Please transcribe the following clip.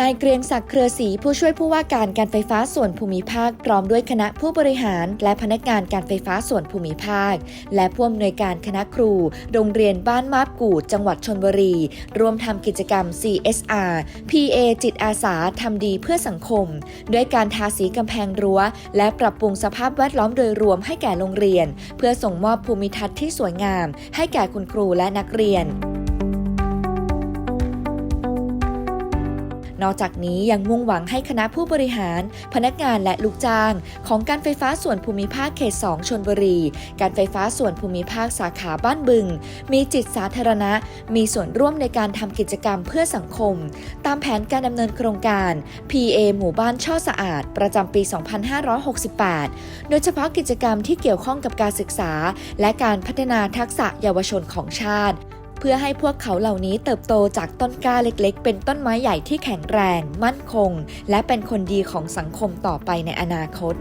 นายเกรียงศักดิ์เครือศรีผู้ช่วยผู้ว่าการการไฟฟ้าส่วนภูมิภาค พร้อมด้วยคณะผู้บริหาร และพนักงานการไฟฟ้าส่วนภูมิภาค และผู้อำนวยการคณะครู โรงเรียนบ้านมาบกูดจังหวัดชนบุรีร่วมทำกิจกรรม CSR PA จิตอาสาทำดีเพื่อสังคม ด้วยการทาสีกำแพงรั้ว และปรับปรุงสภาพแวดล้อมโดยรวมให้แก่โรงเรียน เพื่อส่งมอบภูมิทัศน์ที่สวยงาม ให้แก่คุณครูและนักเรียน นอกจากนี้ยังมุ่งหวังให้คณะผู้บริหาร พนักงานและลูกจ้าง ของการไฟฟ้าส่วนภูมิภาคเขต 2 ชนบุรี การไฟฟ้าส่วนภูมิภาคสาขาบ้านบึง มีจิตสาธารณะ มีส่วนร่วมในการทำกิจกรรมเพื่อสังคม ตามแผนการดำเนินโครงการ PA หมู่บ้านช่อสะอาด ประจำปี 2568 โดยเฉพาะกิจกรรมที่เกี่ยวข้องกับการศึกษา และการพัฒนาทักษะเยาวชนของชาติ เพื่อให้พวกเขาเหล่านี้เติบโตจากต้นกล้าเล็กๆ เป็นต้นไม้ใหญ่ที่แข็งแรง มั่นคง และเป็นคนดีของสังคมต่อไปในอนาคต